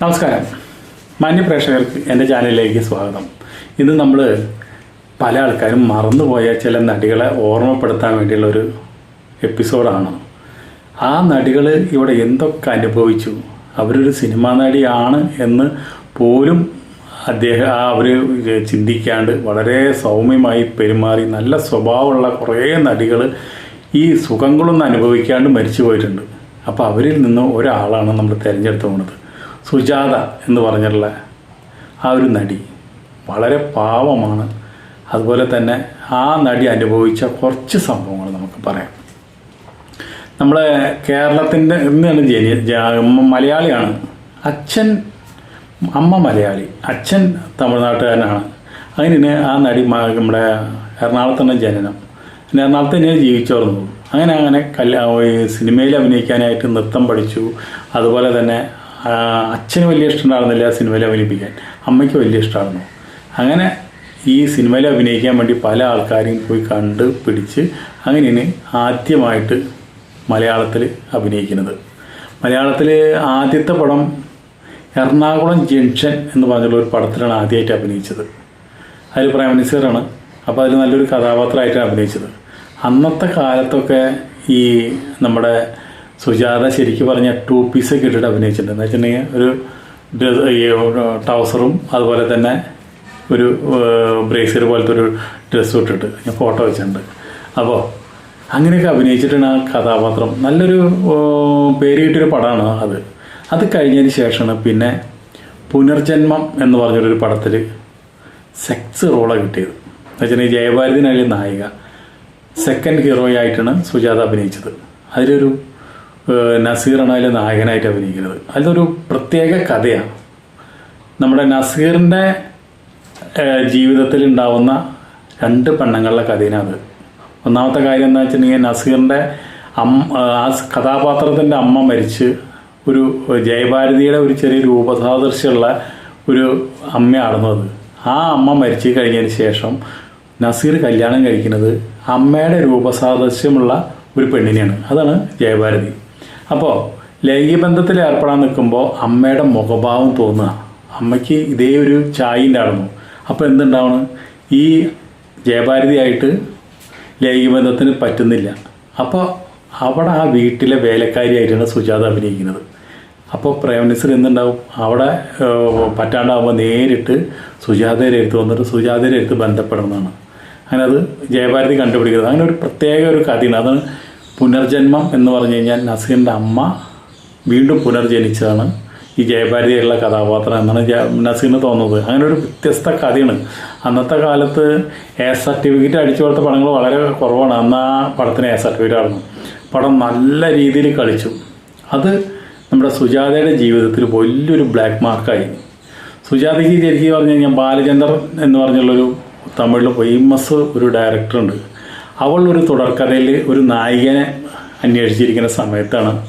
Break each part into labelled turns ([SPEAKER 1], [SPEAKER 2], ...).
[SPEAKER 1] നമസ്കാരം. മാന്യ പ്രേക്ഷകർക്ക് എന്റെ ചാനലിലേക്ക് സ്വാഗതം. ഇന്ന് നമ്മൾ പല ആൾക്കാരും മറന്നുപോയ ചില നടികളെ ഓർമ്മപ്പെടുത്താൻ വേണ്ടിയുള്ള ഒരു എപ്പിസോഡാണ്. ആ നടികൾ ഇവിടെ എന്തൊക്കെ അനുഭവിച്ചു? അവരൊരു സിനിമാ നടിയാണ് എന്ന് പോലും അദ്ദേഹം ആ അവർ ചിന്തിക്കാണ്ട് വളരെ സൗമ്യമായി പെരുമാറി നല്ല സ്വഭാവമുള്ള കുറേ നടികൾ ഈ സുഖങ്ങളൊന്നും അനുഭവിക്കാണ്ട് മരിച്ചു പോയിട്ടുണ്ട് അപ്പോൾ അവരിൽ നിന്ന് ഒരാളാണ് നമ്മൾ തിരഞ്ഞെടുത്ത് പോണത്. സുജാത എന്ന് പറഞ്ഞിട്ടുള്ള ആ ഒരു നടി വളരെ പാവമാണ്. അതുപോലെ തന്നെ ആ നടി അനുഭവിച്ച കുറച്ച് സംഭവങ്ങൾ നമുക്ക് പറയാം. നമ്മളെ കേരളത്തിന്റെ ഇന്നാണ് ജനി മലയാളിയാണ്. അച്ഛൻ അമ്മ മലയാളി അച്ഛൻ തമിഴ്നാട്ടുകാരനാണ്. അങ്ങനെ ആ നടി നമ്മുടെ എറണാകുളത്ത് തന്നെ ജനനം. പിന്നെ എറണാകുളത്ത് തന്നെ ജീവിച്ചോർന്നു അങ്ങനെ അങ്ങനെ കല്യാ സിനിമയിൽ അഭിനയിക്കാനായിട്ട് നൃത്തം പഠിച്ചു. അതുപോലെ തന്നെ അച്ഛന് വലിയ ഇഷ്ടമുണ്ടായിരുന്നില്ല സിനിമയിൽ അഭിനയിപ്പിക്കാൻ. അമ്മയ്ക്ക് വലിയ ഇഷ്ടമായിരുന്നു. അങ്ങനെ ഈ സിനിമയിൽ അഭിനയിക്കാൻ വേണ്ടി പല ആൾക്കാരെയും പോയി കണ്ട് പിടിച്ച് അങ്ങനെയാണ് ആദ്യമായിട്ട് മലയാളത്തിൽ അഭിനയിക്കുന്നത്. മലയാളത്തിൽ ആദ്യത്തെ പടം എറണാകുളം ജംഗ്ഷൻ എന്ന് പറഞ്ഞുള്ള ഒരു പടത്തിലാണ് ആദ്യമായിട്ട് അഭിനയിച്ചത്. അതിൽ പ്രൈം മിനിസ്റ്ററാണ്. അപ്പോൾ അതിൽ നല്ലൊരു കഥാപാത്രമായിട്ടാണ് അഭിനയിച്ചത്. അന്നത്തെ കാലത്തൊക്കെ ഈ നമ്മുടെ സുജാത ശരിക്കും പറഞ്ഞ ടൂ പീസൊക്കെ ഇട്ടിട്ട് അഭിനയിച്ചിട്ടുണ്ട്. എന്ന് വെച്ചിട്ടുണ്ടെങ്കിൽ ഒരു ട്രൗസറും അതുപോലെ തന്നെ ഒരു ബ്രേസർ പോലത്തെ ഒരു ഡ്രസ്സും ഇട്ടിട്ട് ഞാൻ ഫോട്ടോ വെച്ചിട്ടുണ്ട്. അപ്പോൾ അങ്ങനെയൊക്കെ അഭിനയിച്ചിട്ടാണ് ആ കഥാപാത്രം നല്ലൊരു പേര് കിട്ടിയൊരു പടമാണ് അത്. അത് കഴിഞ്ഞതിന് ശേഷമാണ് പിന്നെ പുനർജന്മം എന്ന് പറഞ്ഞൊരു പടത്തിൽ സെക്സ് റോളാണ് കിട്ടിയത്. എന്നുവെച്ചാൽ ജയഭാരതിനായി നായിക സെക്കൻഡ് ഹീറോയായിട്ടാണ് സുജാത അഭിനയിച്ചത്. അതിലൊരു നസീറാണ് അതിൽ നായകനായിട്ട് അഭിനയിക്കുന്നത്. അതിലൊരു പ്രത്യേക കഥയാണ്. നമ്മുടെ നസീറിന്റെ ജീവിതത്തിൽ ഉണ്ടാവുന്ന രണ്ട് പെണ്ണുങ്ങളുടെ കഥയിനാണ് അത്. ഒന്നാമത്തെ കാര്യം എന്താ വെച്ചിട്ടുണ്ടെങ്കിൽ നസീറിന്റെ അമ്മ ആ കഥാപാത്രത്തിന്റെ അമ്മ മരിച്ച് ഒരു ജയഭാരതിയുടെ ഒരു ചെറിയ രൂപസാദൃശ്യമുള്ള ഒരു അമ്മയായിരുന്നു അത് ആ അമ്മ മരിച്ചു കഴിഞ്ഞതിന് ശേഷം നസീർ കല്യാണം കഴിക്കുന്നത് അമ്മയുടെ രൂപസാദൃശ്യമുള്ള ഒരു പെണ്ണിനെയാണ്. അതാണ് ജയഭാരതി. അപ്പോൾ ലൈംഗിക ബന്ധത്തിൽ ഏർപ്പെടാൻ നിൽക്കുമ്പോൾ അമ്മയുടെ മുഖഭാവം തോന്നുക. അമ്മയ്ക്ക് ഇതേ ഒരു ചായന്റെ ഉണ്ടായിരുന്നു അപ്പോൾ എന്തുണ്ടാവണം? ഈ ജയഭാരതിയായിട്ട് ലൈംഗിക ബന്ധത്തിന് പറ്റുന്നില്ല. അപ്പോൾ അവിടെ ആ വീട്ടിലെ വേലക്കാരിയായിട്ടാണ് സുജാത അഭിനയിക്കുന്നത്. അപ്പോൾ പ്രേമനസർ എന്തുണ്ടാവും? അവിടെ പറ്റാണ്ടാവുമ്പോൾ നേരിട്ട് സുജാതയുടെ അടുത്ത് വന്നിട്ട് സുജാതയുടെ അടുത്ത് ബന്ധപ്പെടുന്നതാണ് അങ്ങനെ അത് ജയഭാരതി കണ്ടുപിടിക്കുന്നത്. അങ്ങനെ ഒരു പ്രത്യേക ഒരു കഥയാണ്. അതാണ് പുനർജന്മം എന്ന് പറഞ്ഞു കഴിഞ്ഞാൽ നസീറിന്റെ അമ്മ വീണ്ടും പുനർജനിച്ചതാണ്. ഈ ജയഭാരതിയുള്ള കഥാപാത്രം എന്നാണ് നസീറിന് തോന്നുന്നത്. അങ്ങനെ ഒരു വ്യത്യസ്ത കഥയാണ്. അന്നത്തെ കാലത്ത് എ സർട്ടിഫിക്കറ്റ് അടിച്ചു കൊടുത്ത പടങ്ങൾ വളരെ കുറവാണ്. അന്ന് ആ പടത്തിന് എ സർട്ടിഫിക്കറ്റ് ആയിരുന്നു. പടം നല്ല രീതിയിൽ കളിച്ചു. അത് നമ്മുടെ സുജാതയുടെ ജീവിതത്തിൽ വലിയൊരു ബ്ലാക്ക് മാർക്കായി സുജാതയ്ക്ക് ശരിക്കും പറഞ്ഞു കഴിഞ്ഞാൽ ബാലചന്ദ്രൻ എന്ന് പറഞ്ഞുള്ളൊരു തമിഴിൽ ഫേമസ് ഒരു ഡയറക്ടറുണ്ട് അവൾ ഒരു തുടർക്കഥയിൽ ഒരു നായികനെ അന്വേഷിച്ചിരിക്കുന്ന സമയത്താണ്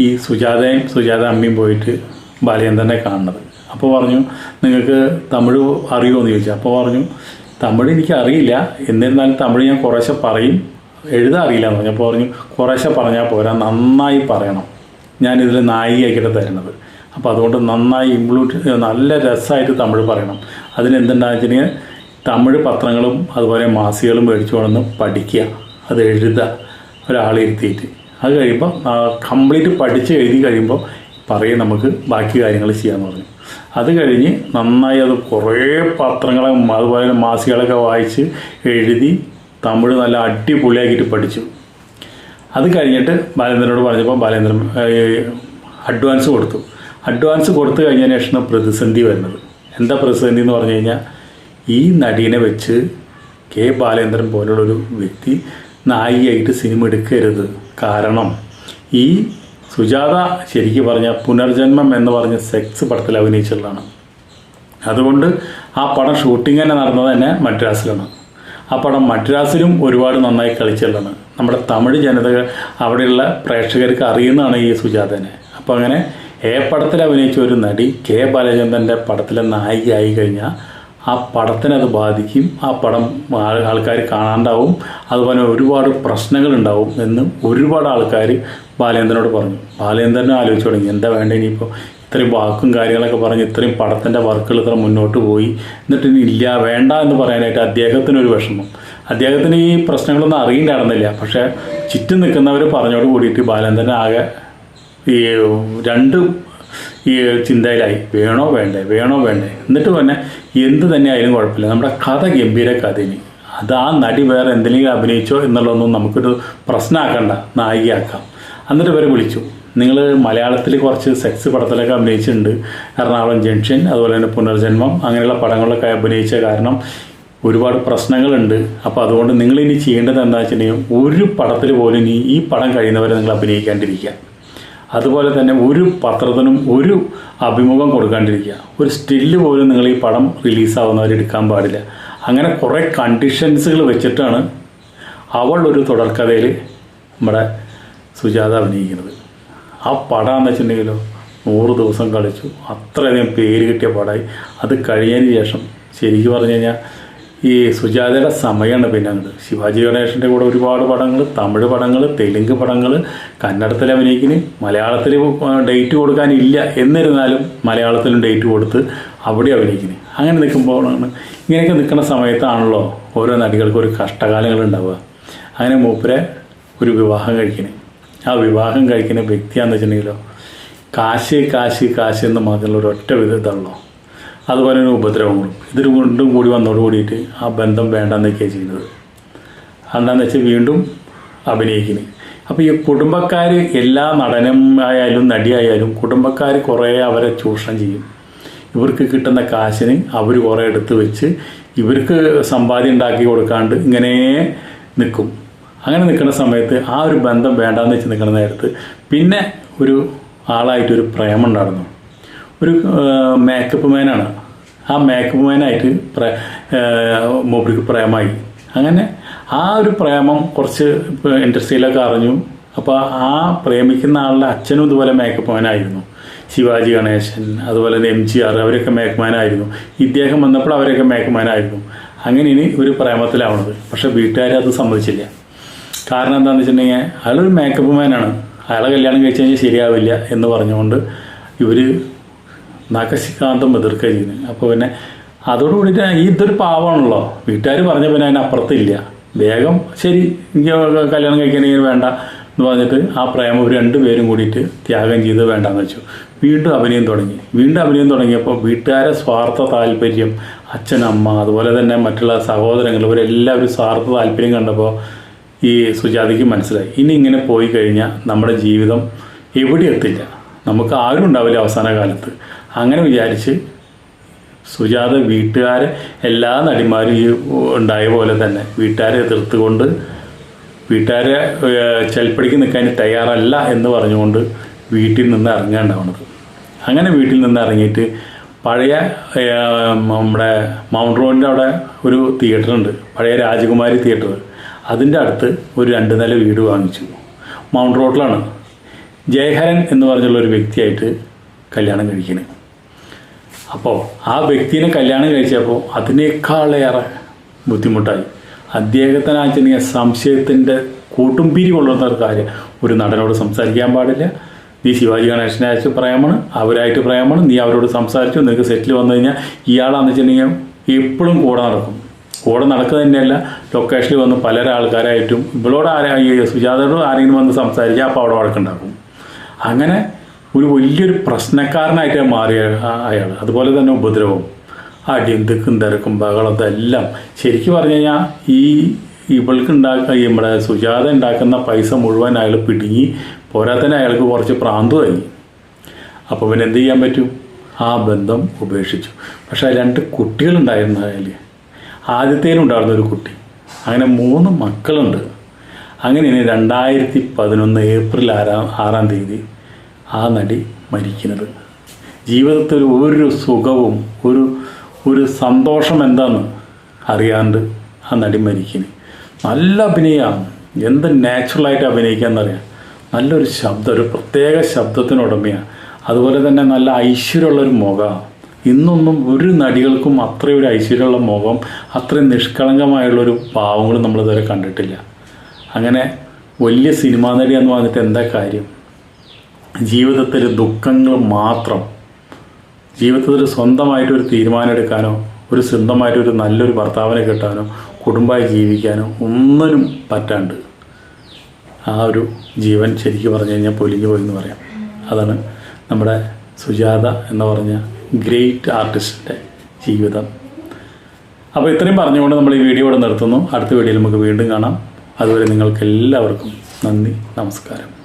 [SPEAKER 1] ഈ സുജാതയും സുജാത അമ്മയും പോയിട്ട് ബാലചന്ദ്രനെ കാണുന്നത്. അപ്പോൾ പറഞ്ഞു നിങ്ങൾക്ക് തമിഴ് അറിയുമോ? എന്ന് ചോദിച്ചു. അപ്പോൾ പറഞ്ഞു തമിഴ് എനിക്ക് അറിയില്ല. എന്നിരുന്നാലും തമിഴ് ഞാൻ കുറേശ്ശെ പറയും. എഴുതാൻ അറിയില്ല എന്ന് പറഞ്ഞപ്പോൾ പറഞ്ഞു കുറേശ്ശെ പറഞ്ഞാൽ പോരാ. നന്നായി പറയണം. ഞാനിതിൽ നായികയാക്കിയിട്ട് തരുന്നത്. അപ്പോൾ അതുകൊണ്ട് നന്നായി ഇംപ്ലൂട്ട് നല്ല രസമായിട്ട് തമിഴ് പറയണം. അതിനെന്തുണ്ടാകുന്ന വെച്ചിട്ടുണ്ടെങ്കിൽ തമിഴ് പത്രങ്ങളും അതുപോലെ മാസികകളും മേടിച്ചു കൊണ്ടുവന്ന് പഠിക്കുക. അത് എഴുതുക. ഒരാളിരുത്തിയിട്ട് അത് കഴിയുമ്പോൾ കംപ്ലീറ്റ് പഠിച്ച് എഴുതി കഴിയുമ്പോൾ പറയും നമുക്ക് ബാക്കി കാര്യങ്ങൾ ചെയ്യാമെന്ന് പറഞ്ഞു. അത് കഴിഞ്ഞ് നന്നായി അത് കുറേ പത്രങ്ങളെ അതുപോലെ മാസികകളൊക്കെ വായിച്ച് എഴുതി തമിഴ് നല്ല അടിപൊളിയാക്കിയിട്ട് പഠിച്ചു. അത് കഴിഞ്ഞിട്ട് ബാലേന്ദ്രനോട് പറഞ്ഞപ്പോൾ ബാലേന്ദ്രൻ അഡ്വാൻസ് കൊടുത്തു. അഡ്വാൻസ് കൊടുത്തു കഴിഞ്ഞതിന് ശേഷമാണ് പ്രതിസന്ധി വരുന്നത്. എന്താ പ്രതിസന്ധി എന്ന് പറഞ്ഞു കഴിഞ്ഞാൽ ഈ നടീനെ വെച്ച് കെ ബാലേന്ദ്രൻ പോലുള്ളൊരു വ്യക്തി നായികയായിട്ട് സിനിമ എടുക്കരുത്. കാരണം ഈ സുജാത ശരിക്കും പറഞ്ഞ പുനർജന്മം എന്ന് പറഞ്ഞ സെക്സ് പടത്തിൽ അഭിനയിച്ചുള്ളതാണ് അതുകൊണ്ട് ആ പടം ഷൂട്ടിംഗ് തന്നെ നടന്നത് തന്നെ മദ്രാസിലാണ്. ആ പടം മദ്രാസിലും ഒരുപാട് നന്നായി കളിച്ചുള്ളതാണ് നമ്മുടെ തമിഴ് ജനത അവിടെയുള്ള പ്രേക്ഷകർക്ക് അറിയുന്നതാണ് ഈ സുജാതനെ. അപ്പോൾ അങ്ങനെ എ പടത്തിൽ അഭിനയിച്ച ഒരു നടി കെ ബാലചന്ദ്രന്റെ പടത്തിലെ നായികയായി കഴിഞ്ഞാൽ ആ പടത്തിനെ അത് ബാധിക്കും. ആ പടം ആൾക്കാർ കാണാണ്ടാവും. അതുപോലെ ഒരുപാട് പ്രശ്നങ്ങളുണ്ടാവും എന്ന് ഒരുപാട് ആൾക്കാർ ബാലേന്ദ്രനോട് പറഞ്ഞു. ബാലേന്ദ്രനും ആലോചിച്ച് തുടങ്ങി എന്താ വേണ്ട ഇനിയിപ്പോൾ ഇത്രയും വാക്കും കാര്യങ്ങളൊക്കെ പറഞ്ഞ് ഇത്രയും പടത്തിന്റെ വർക്കുകൾ ഇത്ര മുന്നോട്ട് പോയി. എന്നിട്ട് ഇനി ഇല്ല വേണ്ട എന്ന് പറയാനായിട്ട് അദ്ദേഹത്തിനൊരു വിഷമം. അദ്ദേഹത്തിന് ഈ പ്രശ്നങ്ങളൊന്നും അറിയില്ലായിരുന്നില്ല. പക്ഷേ ചുറ്റും നിൽക്കുന്നവർ പറഞ്ഞോട് കൂടിയിട്ട് ബാലേന്ദ്രൻ ആകെ ഈ രണ്ട് ഈ ചിന്തയിലായി. വേണോ വേണ്ടേ? വേണോ വേണ്ടേ? എന്നിട്ട് തന്നെ എന്ത് തന്നെ ആയാലും കുഴപ്പമില്ല. നമ്മുടെ കഥ ഗംഭീര കഥയിൽ അത് ആ നടി വേറെ എന്തെങ്കിലും അഭിനയിച്ചോ എന്നുള്ളതൊന്നും നമുക്കൊരു പ്രശ്നമാക്കണ്ട. നായികയാക്കാം. എന്നിട്ട് ഇവരെ വിളിച്ചു. നിങ്ങൾ മലയാളത്തിൽ കുറച്ച് സെക്സ് പടത്തിലൊക്കെ അഭിനയിച്ചിട്ടുണ്ട്. എറണാകുളം ജംഗ്ഷൻ അതുപോലെ തന്നെ പുനർജന്മം അങ്ങനെയുള്ള പടങ്ങളിലൊക്കെ അഭിനയിച്ച കാരണം ഒരുപാട് പ്രശ്നങ്ങളുണ്ട്. അപ്പോൾ അതുകൊണ്ട് നിങ്ങൾ ഇനി ചെയ്യേണ്ടത് എന്താ വെച്ചിട്ടുണ്ടെങ്കിൽ ഒരു പടത്തിൽ പോലും ഇനി ഈ പടം കഴിയുന്നവരെ നിങ്ങൾ അഭിനയിക്കാണ്ടിരിക്കുക. അതുപോലെ തന്നെ ഒരു പത്രത്തിനും ഒരു അഭിമുഖം കൊടുക്കാണ്ടിരിക്കുക. ഒരു സ്റ്റില്ല് പോലും നിങ്ങൾ ഈ പടം റിലീസാവുന്നവർ എടുക്കാൻ പാടില്ല. അങ്ങനെ കുറേ കണ്ടീഷൻസുകൾ വെച്ചിട്ടാണ് അവൾ ഒരു തുടർക്കഥയിൽ നമ്മുടെ സുജാത അഭിനയിക്കുന്നത്. ആ പടം എന്ന് വെച്ചിട്ടുണ്ടെങ്കിലോ നൂറ് ദിവസം കളിച്ചു. അത്രയധികം പേര് കിട്ടിയ പടമായി അത് കഴിഞ്ഞതിന് ശേഷം ശരിക്കും പറഞ്ഞു കഴിഞ്ഞാൽ ഈ സുജാതയുടെ സമയമാണ് പിന്നെ അങ്ങോട്ട് ശിവാജി ഗണേഷന്റെ കൂടെ ഒരുപാട് പടങ്ങൾ തമിഴ് പടങ്ങൾ തെലുങ്ക് പടങ്ങൾ കന്നഡത്തിൽ അഭിനയിക്കുന്നു മലയാളത്തിൽ ഡേറ്റ് കൊടുക്കാനില്ല എന്നിരുന്നാലും മലയാളത്തിലും ഡേറ്റ് കൊടുത്ത് അവിടെ അഭിനയിക്കുന്നു അങ്ങനെ നിൽക്കുമ്പോഴാണ് ഇങ്ങനെയൊക്കെ നിൽക്കുന്ന സമയത്താണല്ലോ ഓരോ നടികൾക്കും ഒരു കഷ്ടകാലങ്ങൾ ഉണ്ടാവുക. അങ്ങനെ മൂപ്പരെ ഒരു വിവാഹം കഴിക്കുന്നത് ആ വിവാഹം കഴിക്കുന്ന വ്യക്തിയാണെന്ന് വെച്ചിട്ടുണ്ടെങ്കിലോ കാശ് കാശ് കാശ് എന്ന് മാത്രമുള്ള ഒരൊറ്റ വിധമുള്ളൂ അതുപോലെ തന്നെ ഉപദ്രവങ്ങളും. ഇതിന് വീണ്ടും കൂടി വന്നോട് കൂടിയിട്ട് ആ ബന്ധം വേണ്ടെന്നൊക്കെയാണ് ചെയ്യുന്നത് എന്താണെന്ന് വെച്ചാൽ വീണ്ടും അഭിനയിക്കുന്നത് അപ്പോൾ ഈ കുടുംബക്കാർ എല്ലാ നടനമായാലും നടിയായാലും കുടുംബക്കാർ കുറേ അവരെ ചൂഷണം ചെയ്യും. ഇവർക്ക് കിട്ടുന്ന കാശിന് അവർ കുറേ എടുത്ത് വെച്ച് ഇവർക്ക് സമ്പാദ്യം ഉണ്ടാക്കി കൊടുക്കാണ്ട് ഇങ്ങനെ നിൽക്കും. അങ്ങനെ നിൽക്കുന്ന സമയത്ത് ആ ഒരു ബന്ധം വേണ്ടാന്ന് വെച്ച് നിൽക്കുന്ന നേരത്ത് പിന്നെ ഒരു ആളായിട്ടൊരു പ്രേമം ഉണ്ടായിരുന്നു. ഒരു മേക്കപ്പ് മാനാണ് ആ മേക്കപ്പ് മാനായിട്ട് പ്ര മൂപ്പർക്ക് പ്രേമായി. അങ്ങനെ ആ ഒരു പ്രേമം കുറച്ച് ഇൻഡസ്ട്രിയിലൊക്കെ അറിഞ്ഞു. അപ്പോൾ ആ പ്രേമിക്കുന്ന ആളുടെ അച്ഛനും ഇതുപോലെ മേക്കപ്പ് മാനായിരുന്നു ശിവാജി ഗണേശൻ അതുപോലെ തന്നെ എം ജി ആർ അവരൊക്കെ മേക്കപ്പ് മാനായിരുന്നു ഇദ്ദേഹം വന്നപ്പോൾ അവരൊക്കെ മേക്കപ്പ് മാനായിരുന്നു അങ്ങനെ ഇനി ഒരു പ്രേമത്തിലാവണത്. പക്ഷെ വീട്ടുകാർ അത് സമ്മതിച്ചില്ല. കാരണം എന്താണെന്ന് വെച്ചിട്ടുണ്ടെങ്കിൽ അയാളൊരു മേക്കപ്പ് മാനാണ് അയാളെ കല്യാണം കഴിച്ചു കഴിഞ്ഞാൽ ശരിയാവില്ല എന്ന് പറഞ്ഞുകൊണ്ട് ഇവർ നഖശിക്കാന്തം എതിർക്കുക ചെയ്യുന്നത് അപ്പോൾ പിന്നെ അതോട് ഈ ഇതൊരു പാവമാണല്ലോ വീട്ടുകാർ പറഞ്ഞ പിന്നെ അതിന് അപ്പുറത്തില്ല. വേഗം ശരി എനിക്ക് കല്യാണം കഴിക്കണമെങ്കിൽ വേണ്ട എന്ന് പറഞ്ഞിട്ട് ആ പ്രേമം ഒരു രണ്ടുപേരും കൂടിയിട്ട് ത്യാഗം ചെയ്ത് വേണ്ടെന്ന് വെച്ചു. വീണ്ടും അഭിനയം തുടങ്ങി. വീണ്ടും അഭിനയം തുടങ്ങിയപ്പോൾ വീട്ടുകാരെ സ്വാർത്ഥ താല്പര്യം അച്ഛനമ്മ അതുപോലെ തന്നെ മറ്റുള്ള സഹോദരങ്ങൾ ഇവരെല്ലാവരും സ്വാർത്ഥ താല്പര്യം കണ്ടപ്പോൾ ഈ സുജാതയ്ക്ക് മനസ്സിലായി. ഇനി ഇങ്ങനെ പോയി കഴിഞ്ഞാൽ നമ്മുടെ ജീവിതം എവിടെ എത്തില്ല നമുക്ക് ആരും ഉണ്ടാവില്ല അവസാന കാലത്ത്. അങ്ങനെ വിചാരിച്ച് സുജാത വീട്ടുകാരെ എല്ലാ നടിമാരും ഈ ഉണ്ടായ പോലെ തന്നെ വീട്ടുകാരെ എതിർത്തുകൊണ്ട് വീട്ടുകാരെ ചെൽപ്പടിക്ക് നിൽക്കാൻ തയ്യാറല്ല എന്ന് പറഞ്ഞുകൊണ്ട് വീട്ടിൽ നിന്ന് ഇറങ്ങാണ്ടാവണത്. അങ്ങനെ വീട്ടിൽ നിന്ന് ഇറങ്ങിയിട്ട് പഴയ നമ്മുടെ മൗണ്ട് റോഡിന്റെ അവിടെ ഒരു തിയേറ്റർ ഉണ്ട് പഴയ രാജകുമാരി തിയേറ്റർ. അതിന്റെ അടുത്ത് ഒരു രണ്ട് നില വീട് വാങ്ങിച്ചു. മൗണ്ട് റോഡിലാണ്. ജയഹരൻ എന്ന് പറഞ്ഞുള്ള ഒരു വ്യക്തിയായിട്ട് കല്യാണം കഴിക്കുന്നത് അപ്പോൾ ആ വ്യക്തിനെ കല്യാണം കഴിച്ചപ്പോൾ അതിനേക്കാളേറെ ബുദ്ധിമുട്ടായി. അദ്ദേഹത്തിനാണെന്നുണ്ടെങ്കിൽ സംശയത്തിന്റെ കൂട്ടുംപിരി കൊള്ളുന്ന ഒരു കാര്യം. ഒരു നടനോട് സംസാരിക്കാൻ പാടില്ല. നീ ശിവാജി ഗണേശനെ അയച്ച് പ്രേമാണ് അവരായിട്ട് പ്രേമാണ് നീ അവരോട് സംസാരിച്ചു നിനക്ക് സെറ്റിൽ വന്നു കഴിഞ്ഞാൽ ഇയാളാന്ന് വെച്ചിട്ടുണ്ടെങ്കിൽ എപ്പോഴും കൂടെ നടക്കും. കൂടെ നടക്കുക തന്നെയല്ല ലൊക്കേഷനിൽ വന്ന് പല ആൾക്കാരായിട്ടും ഇവളോട് ആരാ സുജാതയോട് ആരെങ്കിലും വന്ന് സംസാരിച്ചാൽ അപ്പോൾ അവിടെ വഴക്കുണ്ടാക്കും അങ്ങനെ ഒരു വലിയൊരു പ്രശ്നക്കാരനായിട്ട് മാറിയ അയാൾ അതുപോലെ തന്നെ ഉപദ്രവം അടിയും തിക്കും തിരക്കും ബഹളം ഇതെല്ലാം. ശരിക്കും പറഞ്ഞു കഴിഞ്ഞാൽ ഈ ഇവൾക്ക് ഉണ്ടാക്കുക നമ്മുടെ സുജാത ഉണ്ടാക്കുന്ന പൈസ മുഴുവൻ അയാൾ പിടുങ്ങി പോരാത്തന്നെ അയാൾക്ക് കുറച്ച് പ്രാന്തമായി അപ്പോൾ പിന്നെ എന്ത് ചെയ്യാൻ പറ്റും? ആ ബന്ധം ഉപേക്ഷിച്ചു. പക്ഷേ രണ്ട് കുട്ടികളുണ്ടായിരുന്നു അയാൾ ആദ്യത്തേലും ഉണ്ടായിരുന്ന ഒരു കുട്ടി. അങ്ങനെ മൂന്ന് മക്കളുണ്ട്. അങ്ങനെ ഇനി രണ്ടായിരത്തി പതിനൊന്ന് ഏപ്രിൽ ആറാം ആറാം തീയതി ആ നടി മരിക്കുന്നത്. ജീവിതത്തിൽ ഒരു സുഖവും ഒരു ഒരു സന്തോഷം എന്താന്ന് അറിയാണ്ട് ആ നടി മരിക്കുന്നത് നല്ല അഭിനയമാണ് എന്ത് നാച്ചുറലായിട്ട് അഭിനയിക്കാമെന്നറിയാം നല്ലൊരു ശബ്ദം ഒരു പ്രത്യേക ശബ്ദത്തിനുടമയാണ് അതുപോലെ തന്നെ നല്ല ഐശ്വര്യമുള്ളൊരു മുഖമാണ് ഇന്നൊന്നും ഒരു നടികൾക്കും അത്രയും ഒരു ഐശ്വര്യമുള്ള മുഖം അത്രയും നിഷ്കളങ്കമായുള്ളൊരു ഭാവങ്ങളും നമ്മളിതുവരെ കണ്ടിട്ടില്ല. അങ്ങനെ വലിയ സിനിമാ നടിയെന്ന് പറഞ്ഞിട്ട് എന്താ കാര്യം? ജീവിതത്തിൽ ദുഃഖങ്ങൾ മാത്രം ജീവിതത്തിൽ സ്വന്തമായിട്ടൊരു തീരുമാനം എടുക്കാനോ ഒരു സ്വന്തമായിട്ടൊരു നല്ലൊരു ഭർത്താവിനെ കിട്ടാനോ കുടുംബമായി ജീവിക്കാനോ ഒന്നിനും പറ്റാണ്ട് ആ ഒരു ജീവൻ ശരിക്കും പറഞ്ഞു കഴിഞ്ഞാൽ പൊലിഞ്ഞു പോയി എന്ന് പറയാം. അതാണ് നമ്മുടെ സുജാത എന്ന് പറഞ്ഞ ഗ്രേറ്റ് ആർട്ടിസ്റ്റിന്റെ ജീവിതം. അപ്പോൾ ഇത്രയും പറഞ്ഞുകൊണ്ട് നമ്മൾ ഈ വീഡിയോ ഇവിടെ നിർത്തുന്നു. അടുത്ത വീഡിയോയിൽ നമുക്ക് വീണ്ടും കാണാം. അതുവരെ നിങ്ങൾക്ക് എല്ലാവർക്കും നന്ദി നമസ്കാരം.